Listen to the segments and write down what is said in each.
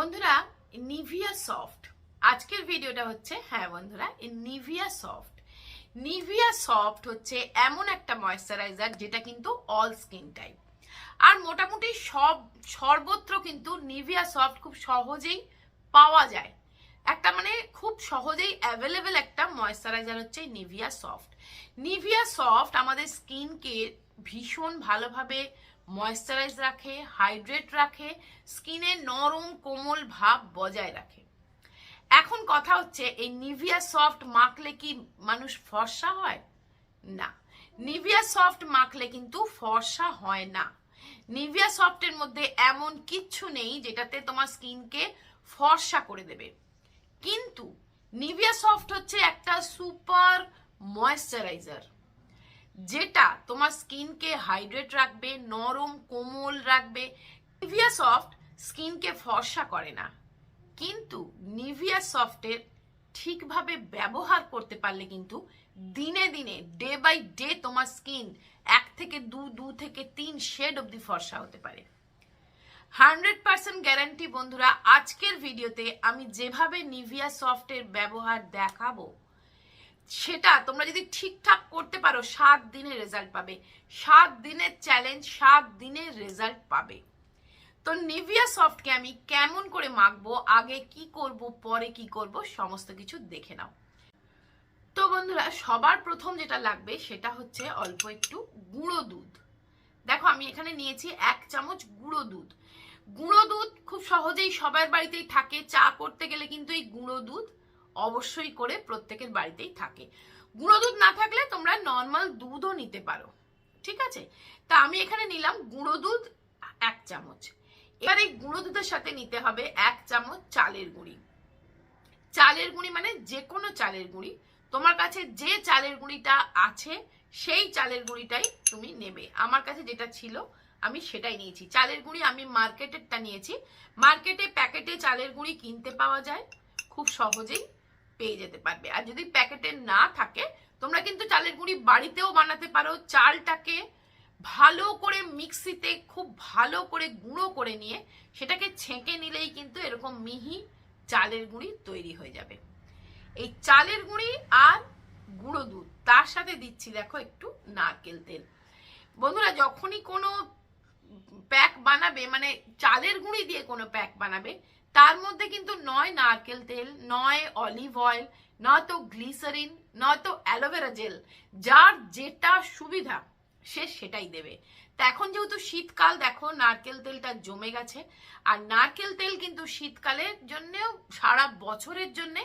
বন্ধুরা Nivea soft আজকের ভিডিওটা হচ্ছে হ্যাঁ বন্ধুরা নিভিয়া সফট নিভিয়া সফট হচ্ছে এমন একটা ময়শ্চারাইজার যেটা কিন্তু অল স্কিন টাইপ আর মোটামুটি সব, সর্বত্র কিন্তু নিভিয়া সফট খুব সহজেই পাওয়া যায়। একটা মানে খুব সহজেই অ্যাভেলেবেল একটা ময়শ্চারাইজার হচ্ছে নিভিয়া সফট নিভিয়া সফট আমাদের স্কিনকে ভীষণ ভালোভাবে ময়শ্চারাইজ রাখে হাইড্রেট রাখে স্কিনে নরম, কোমল ভাব বজায় রাখে। এখন কথা হচ্ছে, এই নিভিয়া সফট মাখলে কি মানুষ ফর্সা হয়? না। নিভিয়া সফট মাখলে কিন্তু ফর্সা হয় না। নিভিয়া সফটের মধ্যে এমন কিচ্ছু নেই যেটাতে তোমার স্কিনকে ফর্সা করে দেবে। কিন্তু নিভিয়া সফট হচ্ছে একটা সুপার ময়শ্চারাইজার যেটা তোমার স্কিনকে হাইড্রেট রাখবে, নরম, কোমল রাখবে। নিভিয়া সফট স্কিনকে ফর্সা করে না। কিন্তু নিভিয়া সফটের ঠিকভাবে ব্যবহার করতে পারলে কিন্তু দিনে দিনে ডে বাই ডে তোমার স্কিন এক থেকে দু দু থেকে তিন শেড অব্দি ফর্সা হতে পারে। হান্ড্রেড পার্সেন্ট গ্যারান্টি বন্ধুরা, আজকের ভিডিওতে আমি যেভাবে নিভিয়া সফটের ব্যবহার দেখাবো সেটা তোমরা যদি ঠিকঠাক করতে পারো, সাত দিনের রেজাল্ট পাবে। সাত দিনের চ্যালেঞ্জ সাত দিনের রেজাল্ট পাবে। তো নিভিয়া সফটকে আমি কেমন করে মাখবো, আগে কি করব, পরে কি করব, সমস্ত কিছু দেখে নাও। তো বন্ধুরা, সবার প্রথম যেটা লাগবে, সেটা হচ্ছে অল্প একটু গুঁড়ো দুধ। দেখো, আমি এখানে নিয়েছি এক চামচ গুঁড়ো দুধ। গুঁড়ো দুধ খুব সহজেই সবার বাড়িতেই থাকে। চা করতে গেলে কিন্তু এই গুঁড়ো দুধ অবশ্যই করে প্রত্যেকের বাড়িতেই থাকে। গুঁড়ো দুধ না থাকলে তোমরা নর্মাল দুধও নিতে পারো। ঠিক আছে? তা আমি এখানে নিলাম গুঁড়ো দুধ এক চামচ। এবার এই গুঁড়ো দুধের সাথে নিতে হবে এক চামচ চালের গুঁড়ি। চালের গুঁড়ি মানে যে কোনো চালের গুঁড়ি। তোমার কাছে যে চালের গুঁড়িটা আছে, সেই চালের গুঁড়িটাই তুমি নেবে। আমার কাছে যেটা ছিল, আমি সেটাই নিয়েছি। চালের গুঁড়ি আমি মার্কেটেরটা নিয়েছি। মার্কেটে প্যাকেটে চালের গুঁড়ি কিনতে পাওয়া যায়। খুব সহজেই পেয়ে যেতে পারবে। আর যদি প্যাকেটে না থাকে, তোমরা কিন্তু চালের গুঁড়ি বাড়িতেও বানাতে পারো। চালটাকে ভালো করে মিক্সিতে, খুব ভালো করে গুঁড়ো করে নিয়ে সেটাকে ছেঁকে নিলেই কিন্তু এরকম মিহি চালের গুঁড়ি তৈরি হয়ে যাবে। এই চালের গুঁড়ি আর গুঁড়ো দুধ, তার সাথে দিচ্ছি দেখো একটু নারকেল তেল। বন্ধুরা, যখনই কোনো প্যাক বানাবে মানে চালের গুঁড়ি দিয়ে কোনো প্যাক বানাবে তার মধ্যে কিন্তু নয় নারকেল তেল, নয় অলিভ অয়েল নয়তো গ্লিসারিন নয়তো অ্যালোভেরা জেল। যার যেটা সুবিধা, সে সেটাই দেবে। তা এখন যেহেতু শীতকাল, দেখো নারকেল তেলটা জমে গেছে। আর নারকেল তেল কিন্তু শীতকালের জন্যেও, সারা বছরের জন্য,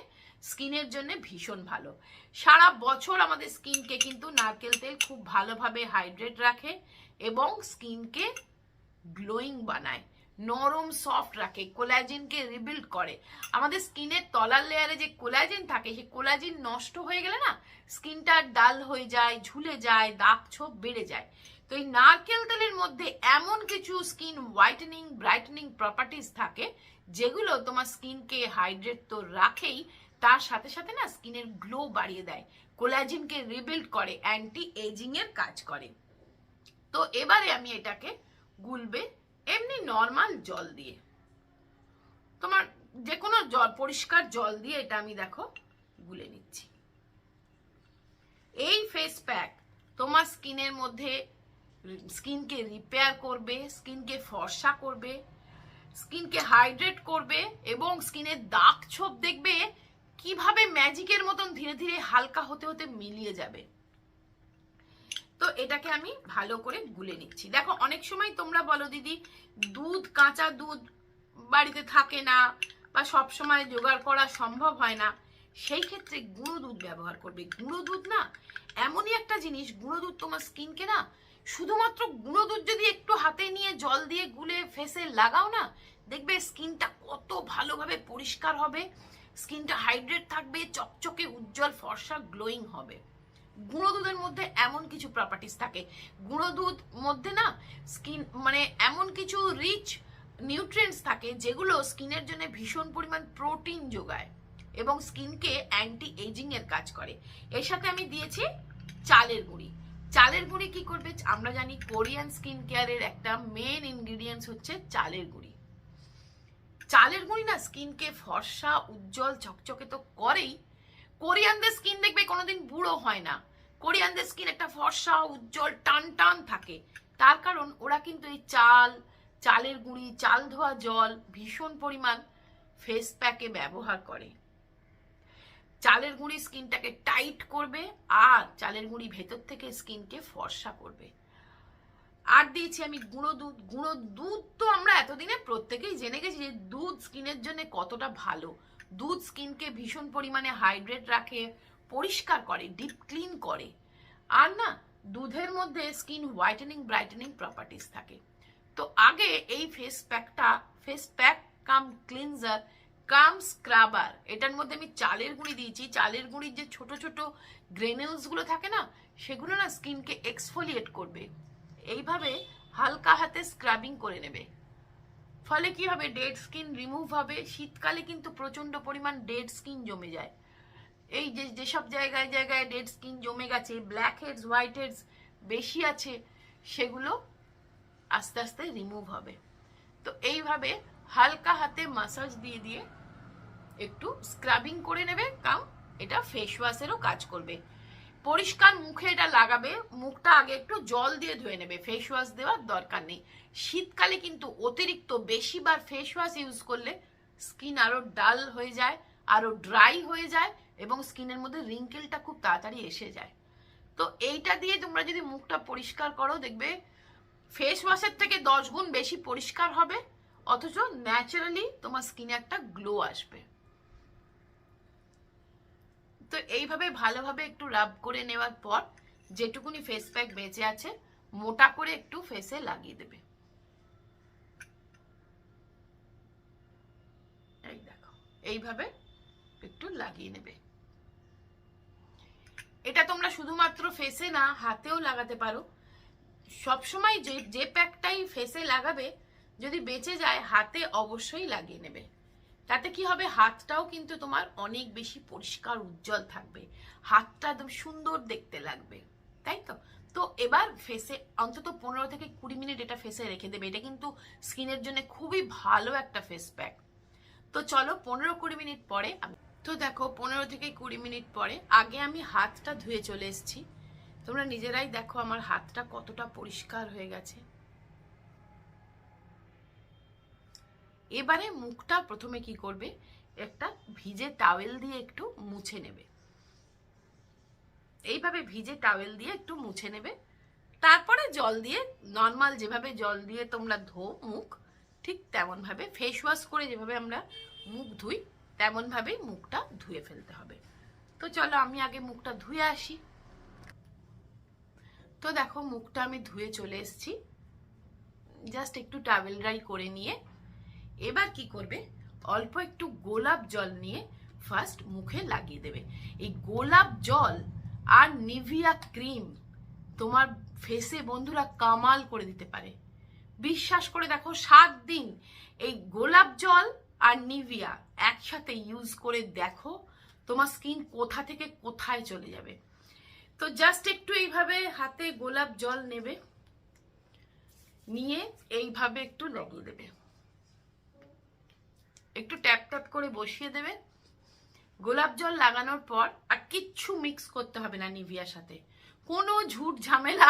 স্কিনের জন্য ভীষণ ভালো। সারা বছর আমাদের স্কিনকে কিন্তু নারকেল তেল খুব ভালোভাবে হাইড্রেট রাখে এবং স্কিনকে গ্লোয়িং বানায়। নরম সফট রাখে কোলাজিনকে রিবিল্ড করে। আমাদের স্কিনের তলার লেয়ারে যে কোলাজিন থাকে, সেই কোলাজিন নষ্ট হয়ে গেলে না, স্কিনটা ডাল হয়ে যায়, ঝুলে যায়, দাগ ছোপ বেড়ে যায়। তো এই নারকেল তেলের মধ্যে এমন কিছু স্কিন হোয়াইটেনিং ব্রাইটেনিং প্রপার্টিস থাকে, যেগুলো তোমার স্কিনকে হাইড্রেট তো রাখেই, তার সাথে সাথে না স্কিনের গ্লো বাড়িয়ে দেয় কোলাজিনকে রিবিল্ড করে অ্যান্টি এজিং এর কাজ করে। তো এবারে আমি এটাকে গুলবে এমনি নর্মাল জল দিয়ে। তোমার যে কোনো জল, পরিষ্কার জল দিয়ে এটা আমি দেখো গুলে নিচ্ছি। এই ফেস প্যাক তোমার স্কিনের মধ্যে স্কিনকে রিপেয়ার করবে স্কিনকে ফর্সা করবে স্কিনকে হাইড্রেট করবে এবং স্কিনের দাগ ছোপ দেখবে, কীভাবে ম্যাজিকের মতন ধীরে ধীরে হালকা হতে হতে মিলিয়ে যাবে। তো এটাকে আমি ভালো করে গুলে নিচ্ছি। দেখো, অনেক সময় তোমরা বলো, দিদি, দুধ, কাঁচা দুধ বাড়িতে থাকে না বা সব সময় জোগাড় করা সম্ভব হয় না, সেই ক্ষেত্রে গুঁড়ো দুধ ব্যবহার করবে। গুঁড়ো দুধ না, এমনই একটা জিনিস, গুঁড়ো দুধ তোমার স্কিনকে না, শুধুমাত্র গুঁড়ো দুধ যদি একটু হাতে নিয়ে জল দিয়ে গুলে ফেসে লাগাও না, দেখবে স্কিনটা কত ভালোভাবে পরিষ্কার হবে, স্কিনটা হাইড্রেট থাকবে, চকচকে, উজ্জ্বল, ফর্সা, গ্লোয়িং হবে। গুঁড়ো দুধের মধ্যে এমন কিছু প্রপার্টিস থাকে। গুঁড়ো দুধ মধ্যে না স্কিন মানে এমন কিছু রিচ নিউট্রিয়েন্টস থাকে যেগুলো স্কিনের জন্য ভীষণ পরিমাণ প্রোটিন যোগায় এবং স্কিনকে অ্যান্টি এজিং এর কাজ করে। এর সাথে আমি দিয়েছি চালের গুঁড়ি। চালের গুঁড়ি কি করবে? আমরা জানি কোরিয়ান স্কিন কেয়ারের একটা মেন ইনগ্রিডিয়েন্টস হচ্ছে চালের গুঁড়ি। চালের গুঁড়ি না স্কিনকে ফর্সা, উজ্জ্বল, চকচকে তো করেই কোরিয়ানদের স্কিন দেখবে কোনোদিন বুড়ো হয় না। কোরিয়ানদের স্কিন একটা ফর্সা, উজ্জ্বল টান টান থাকে। তার কারণ ওরা কিন্তু এই চাল, চালের গুঁড়ি, চাল ধোয়া জল ভীষণ পরিমাণ ফেস প্যাকে ব্যবহার করে। চালের গুঁড়ি স্কিনটাকে টাইট করবে আর চালের গুঁড়ি ভেতর থেকে স্কিনকে ফর্সা করবে। আর দিয়েছি আমি গুঁড়ো দুধ। গুঁড়ো দুধ তো আমরা এতদিনে প্রত্যেকেই জেনে গেছি যে দুধ স্কিনের জন্য কতটা ভালো। দুধ স্কিনকে ভীষণ পরিমাণে হাইড্রেট রাখে, পরিষ্কার করে ডিপ ক্লিন করে। আর না, দুধের মধ্যে স্কিন হোয়াইটেনিং ব্রাইটেনিং প্রপার্টিস থাকে। তো আগে এই ফেস প্যাকটা face pack cum cleanser cum scrubber এটার মধ্যে আমি চালের গুঁড়ি দিয়েছি। চালের গুঁড়ির যে ছোট ছোট গ্রেনুলসগুলো থাকে না, সেগুলো না স্কিনকে এক্সফোলিয়েট করবে। এইভাবে হালকা হাতে স্ক্রাবিং করে নেবে। ফলে কি হবে? ডেড স্কিন রিমুভ হবে। শীতকালে কিন্তু প্রচণ্ড পরিমাণ ডেড স্কিন জমে যায়। এই যে, যেসব জায়গায় জায়গায় ডেড স্কিন জমে গেছে ব্ল্যাক হেডস হোয়াইট হেডস বেশি আছে, সেগুলো আস্তে আস্তে রিমুভ হবে। তো এইভাবে হালকা হাতে মাসাজ দিয়ে দিয়ে একটু স্ক্রাবিং করে নেবে। কাম এটা ফেস ওয়াশেরও কাজ করবে। পরিষ্কার মুখে এটা লাগাবে, মুখটা আগে একটু জল দিয়ে ধুয়ে নেবে ফেস ওয়াশ দেওয়ার দরকার নেই। শীতকালে কিন্তু অতিরিক্ত বেশিবার ফেস ওয়াশ ইউজ করলে স্কিন আরও ডাল হয়ে যায়, আরও ড্রাই হয়ে যায় এবং স্কিনের মধ্যে রিঙ্কেলটা খুব তাড়াতাড়ি এসে যায়। তো এইটা দিয়ে তোমরা যদি মুখটা পরিষ্কার করো, দেখবে ফেস ওয়াশের থেকে দশ গুণ বেশি পরিষ্কার হবে, অথচ ন্যাচারালি তোমার স্কিনে একটা গ্লো আসবে। তো এইভাবে ভালোভাবে একটু রাব করে নেওয়ার পর যেটুকুনি ফেস প্যাক বেঁচে আছে, মোটা করে একটু ফেসে লাগিয়ে দেবে। এই দেখো, এইভাবে একটু লাগিয়ে নেবে। এটা তোমরা শুধুমাত্র ফেসে না, হাতেও লাগাতে পারো। সবসময় যে যে প্যাকটাই ফেসে লাগাবে, যদি বেঁচে যায়, হাতে অবশ্যই লাগিয়ে নেবে। তাতে কি হবে? হাতটাও কিন্তু তোমার অনেক বেশি পরিষ্কার, উজ্জ্বল থাকবে। হাতটা একদম সুন্দর দেখতে লাগবে, তাই তো? তো এবার ফেসে অন্তত পনেরো থেকে কুড়ি মিনিট এটা ফেসে রেখে দেবে। এটা কিন্তু স্কিনের জন্য খুবই ভালো একটা ফেস প্যাক তো চলো পনেরো কুড়ি মিনিট পরে তো দেখো, পনেরো থেকে কুড়ি মিনিট পরে আগে আমি হাতটা ধুয়ে চলে এসেছি। তোমরা নিজেরাই দেখো আমার হাতটা কতটা পরিষ্কার হয়ে গেছে। এবারে মুখটা প্রথমে কি করবে? একটা ভিজে টাওয়েল দিয়ে একটু মুছে নেবে। এইভাবে ভিজে টাওয়েল দিয়ে একটু মুছে নেবে। তারপরে জল দিয়ে নর্মাল যেভাবে জল দিয়ে তোমরা ধো মুখ, ঠিক তেমন ভাবে ফেস ওয়াশ করে যেভাবে আমরা মুখ ধুই তেমন ভাবেই মুখটা ধুয়ে ফেলতে হবে। তো চলো আমি আগে মুখটা ধুয়ে আসি। তো দেখো মুখটা আমি ধুয়ে চলে এসেছি। জাস্ট একটু টাওয়েল ড্রাই করে নিয়ে এবার কি করবে? অল্প একটু গোলাপ জল নিয়ে ফার্স্ট মুখে লাগিয়ে দেবে। এই গোলাপ জল আর নিভিয়া ক্রিম তোমার ফেসে বন্ধুরা কামাল করে দিতে পারে। বিশ্বাস করে দেখো, সাত দিন এই গোলাপ জল আর নিভিয়া একসাথে ইউজ করে দেখো, তোমার স্কিন কোথা থেকে কোথায় চলে যাবে। তো জাস্ট একটু এইভাবে হাতে গোলাপ জল নেবে, নিয়ে এইভাবে একটু লাগিয়ে দেবে। একটু ট্যাপ ট্যাপ করে বসিয়ে দেবে। গোলাপ জল লাগানোর পর আর কিচ্ছু মিক্স করতে হবে না নিভিয়ার সাথে। কোনো ঝুট ঝামেলা,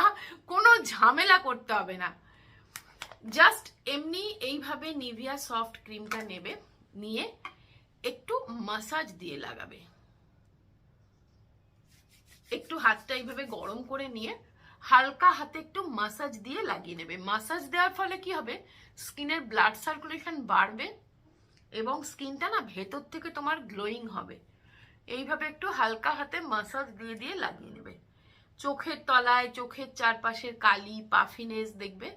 কোনো ঝামেলা করতে হবে না। জাস্ট এমনি এইভাবে নিভিয়া সফট ক্রিমটা নেবে, নিয়ে একটু মাসাজ দিয়ে লাগাবে। একটু হাতটা এইভাবে গরম করে নিয়ে হালকা হাতে একটু মাসাজ দিয়ে লাগিয়ে নেবে। মাসাজ দেওয়ার ফলে কি হবে? স্কিনের ব্লাড সার্কুলেশন বাড়বে। এবং স্কিনটা না ভেতর থেকে তোমার গ্লোয়িং হবে। এইভাবে একটু হালকা হাতে মাসাজ দিয়ে দিয়ে লাগিয়ে নেবে। চোখের তলায়, চোখের চারপাশের কালি, পাফিনেস দেখবে,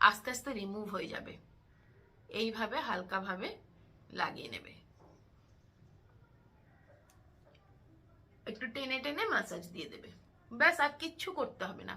আস্তে আস্তে রিমুভ হয়ে যাবে। এইভাবে হালকাভাবে লাগিয়ে নেবে। একটু টেনে টেনে মাসাজ দিয়ে দেবে। ব্যাস, আর কিচ্ছু করতে হবে না।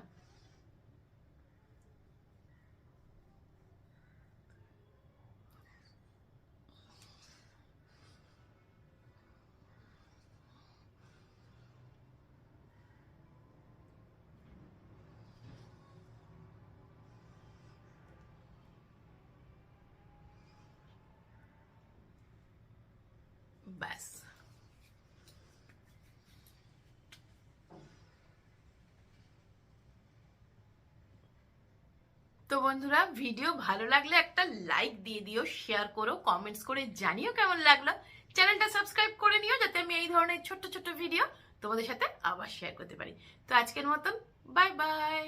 তো বন্ধুরা, ভিডিও ভালো লাগলে একটা লাইক দিয়ে দিও শেয়ার করো কমেন্টস করে জানিও কেমন লাগল। চ্যানেলটা সাবস্ক্রাইব করে নিও যাতে আমি এই ধরনের ছোট্ট ছোট্ট ভিডিও তোমাদের সাথে আবার শেয়ার করতে পারি। তো আজকের মতন বাই বাই